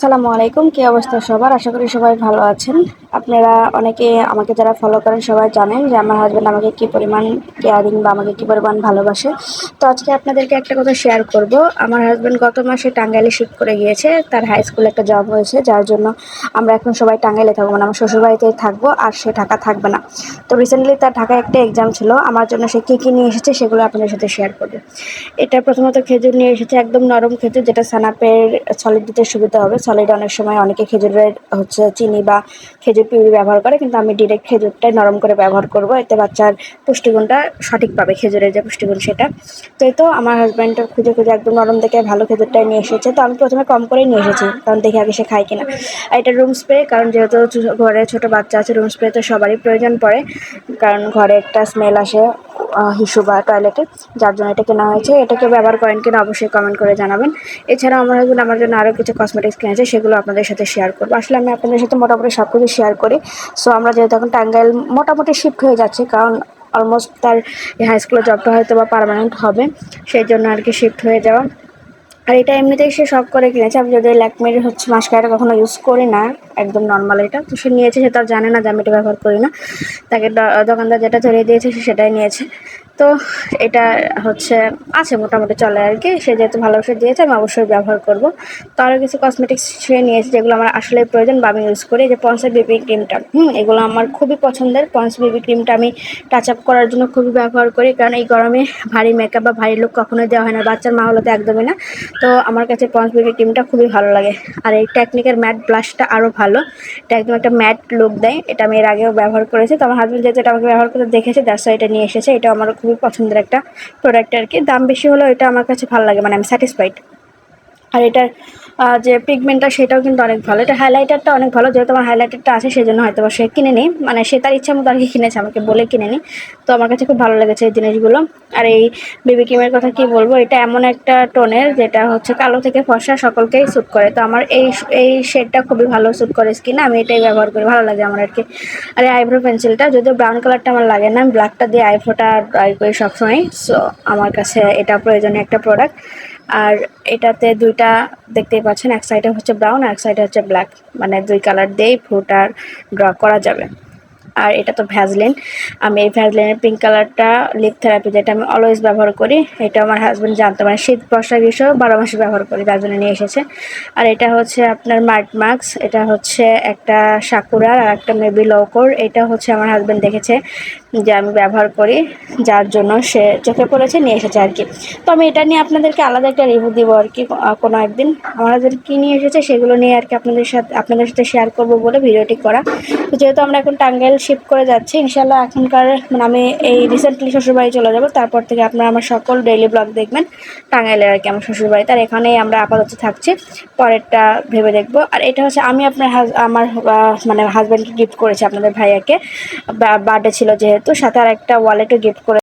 আসসালামু আলাইকুম, কি অবস্থা সবার? আশা করি সবাই ভালো আছেন। আপনারা অনেকে আমাকে যারা ফলো করেন সবাই জানেন যে আমার হাজব্যান্ড আমাকে কি পরিমাণ কেয়ারিং বা আমাকে কি পরিমাণ ভালোবাসে। তো আজকে আপনাদেরকে একটা কথা শেয়ার করব। আমার হাজব্যান্ড গত মাসে টাঙ্গাইলে শিফট করে গিয়েছে। তার হাই স্কুলে একটা জব হয়েছে, যার জন্য আমরা এখন সবাই টাঙ্গাইলে থাকব। মানে আমার শ্বশুরবাড়িতেই থাকব আর সে ঢাকা থাকবে না। তো রিসেন্টলি তার ঢাকায় একটা এক্সাম ছিল। আমার জন্য সে কী কী নিয়ে এসেছে সেগুলো আপনাদের সাথে শেয়ার করবে। এটা প্রথমত খেজুর নিয়ে এসেছে, একদম নরম খেজুর, যেটা সানাপের সলিড দিতে সুবিধা হবে। সলিড অনেক সময় অনেকে খেজুরের হচ্ছে চিনি বা খেজুর পিউরি ব্যবহার করে, কিন্তু আমি ডিরেক্ট খেজুরটাই নরম করে ব্যবহার করব। এতে বাচ্চার পুষ্টিগুণটা সঠিক পাবে খেজুরের যে পুষ্টিগুণ সেটা। তো এই তো আমার হাজব্যান্ড খুঁজে খুঁজে একদম নরম দেখে ভালো খেজুরটাই নিয়ে এসেছে। তো আমি প্রথমে কম করেই নিয়ে এসেছি, কারণ দেখে আগে সে খায় কিনা। আর এটা রুম স্প্রে কারণ যেহেতু ঘরে ছোট বাচ্চা আছে রুম স্প্রে তো সবারই প্রয়োজন পড়ে। কারণ ঘরে একটা স্মেল আসে হিসু বা টয়লেটে যার জন্য এটা কেনা হয়েছে। এটাকে ব্যবহার করেন কিনা অবশ্যই কমেন্ট করে জানাবেন। এছাড়াও আমার হাজবেন্ড আমার জন্য আরও কিছু কসমেটিক্স কিনেছে সেগুলো আপনাদের সাথে শেয়ার করব। আসলে আমি আপনাদের সাথে মোটামুটি সব কিছু শেয়ার করি। সো আমরা যেহেতু এখন টাঙ্গাইল মোটামুটি শিফট হয়ে যাচ্ছে, কারণ অলমোস্ট তার হাই স্কুলের জবটা হয়তো বা পারমানেন্ট হবে। সেই জন্য আর কি শিফট হয়ে যাওয়া। আর এটা এমনিতেই সে শখ করে কিনেছে। আমি যদি ল্যাকমির হচ্ছে মাস্কারাটা কখনো ইউজ করি না, একদম নর্মাল এটা। তো সে নিয়েছে, সে তার জানে না যে আমি এটা ব্যবহার করি না। তাকে দোকানদার যেটা ধরিয়ে দিয়েছে, সে সেটাই নিয়েছে। তো এটা হচ্ছে আছে মোটামুটি চলে আর কি। সে যেহেতু ভালোবাসা দিয়েছে, আমি অবশ্যই ব্যবহার করব। তো আরও কিছু কসমেটিক্স সে নিয়েছে যেগুলো আমার আসলে প্রয়োজন বা আমি ইউজ করি। যে পন্সের বেবি ক্রিমটা হুম, এগুলো আমার খুবই পছন্দের। পন্স বেবি ক্রিমটা আমি টাচ আপ করার জন্য খুবই ব্যবহার করি, কারণ এই গরমে ভারী মেকআপ বা ভারী লুক কখনোই দেওয়া হয় না, বাচ্চার মা হলো তো একদমই না। তো আমার কাছে পন্স বেবি ক্রিমটা খুবই ভালো লাগে। আর এই টেকনিকের ম্যাট ব্লাশটা আরও ভালো। এটা একদম একটা ম্যাট লুক দেয়, এটা আমি এর আগেও ব্যবহার করেছি। তো আমার হাজব্যান্ড যেহেতু এটা আমাকে ব্যবহার করতে দেখেছে দ্যাটস এটা নিয়ে এসেছে এটা আমার খুবই পছন্দের একটা প্রোডাক্ট আর কি। দাম বেশি হলেও এটা আমার কাছে ভালো লাগে মানে আমি স্যাটিসফাইড আর এটার যে পিগমেন্টটা সেটাও কিন্তু অনেক ভালো। এটা হাইলাইটারটা অনেক ভালো, যেহেতু আমার হাইলাইটারটা আছে সেই জন্য হয়তো সে কিনে নিই। মানে সে তার ইচ্ছা মতো আর কি কিনেছে, আমাকে বলে কিনে নিই। তো আমার কাছে খুব ভালো লেগেছে এই জিনিসগুলো। আর এই বেবি ক্রিমের কথা কি বলব, এটা এমন একটা টোনের, যেটা হচ্ছে কালো থেকে ফসা সকলকেই স্যুট করে। তো আমার এই এই শেডটা খুবই ভালো স্যুট করে স্কিনে আমি এটাই ব্যবহার করি, ভালো লাগে আমার আর কি। আর এই আইব্রো পেন্সিলটা যদিও ব্রাউন কালারটা আমার লাগে না, আমি ব্ল্যাকটা দিয়ে আইব্রোটা ট্রাই করি সবসময়। সো আমার কাছে এটা প্রয়োজনীয় একটা প্রোডাক্ট আর এটাতে দুইটা, দেখতেই পাচ্ছেন, এক সাইডে হচ্ছে ব্রাউন আর এক সাইডে হচ্ছে ব্ল্যাক মানে দুই কালার দিয়েই ফ্রুটার ড্র করা যাবে। আর এটা তো ভ্যাজলিন আমি এই ভ্যাজলিনের পিঙ্ক কালারটা লিপ থেরাপি যেটা আমি অলওয়েজ ব্যবহার করি, এটা আমার হাজব্যান্ড জানতো। মানে শীত বর্ষা গ্রীষ্ম বারো মাসে ব্যবহার করি তার নিয়ে এসেছে। আর এটা হচ্ছে আপনার মার্ট মাস্ক এটা হচ্ছে একটা সাকুরার আর একটা মেবি লৌকর এটা হচ্ছে আমার হাজব্যান্ড দেখেছে। যে আমি ব্যবহার করি, যার জন্য সে চোখে পড়েছে, নিয়ে এসেছে আর কি। তো আমি এটা নিয়ে আপনাদেরকে আলাদা একটা রিভিউ দেবো আর কি কোনো একদিন। আমার হাজব্যান্ড কী নিয়ে এসেছে, সেগুলো নিয়ে আর কি আপনাদের সাথে আপনাদের সাথে শেয়ার করব বলে ভিডিওটি করা। তো যেহেতু আমরা এখন টাঙ্গাইল শিফট করে যাচ্ছি ইনশাল্লাহ এখনকার মানে আমি এই রিসেন্টলি শ্বশুরবাড়ি চলে যাব, তারপর থেকে আপনারা আমার সকল ডেইলি ব্লগ দেখবেন টাঙ্গাইলের আর কি, আমার শ্বশুরবাড়ি তার এখানেই আমরা আপাতত থাকছি, পরেরটা ভেবে দেখব। আর এটা হচ্ছে, আমি আপনার আমার মানে হাজব্যান্ডকে গিফট করেছি আপনাদের ভাইয়াকে। বার্থডে ছিল যেহেতু সাথে আর একটা ওয়ালেটও গিফট করে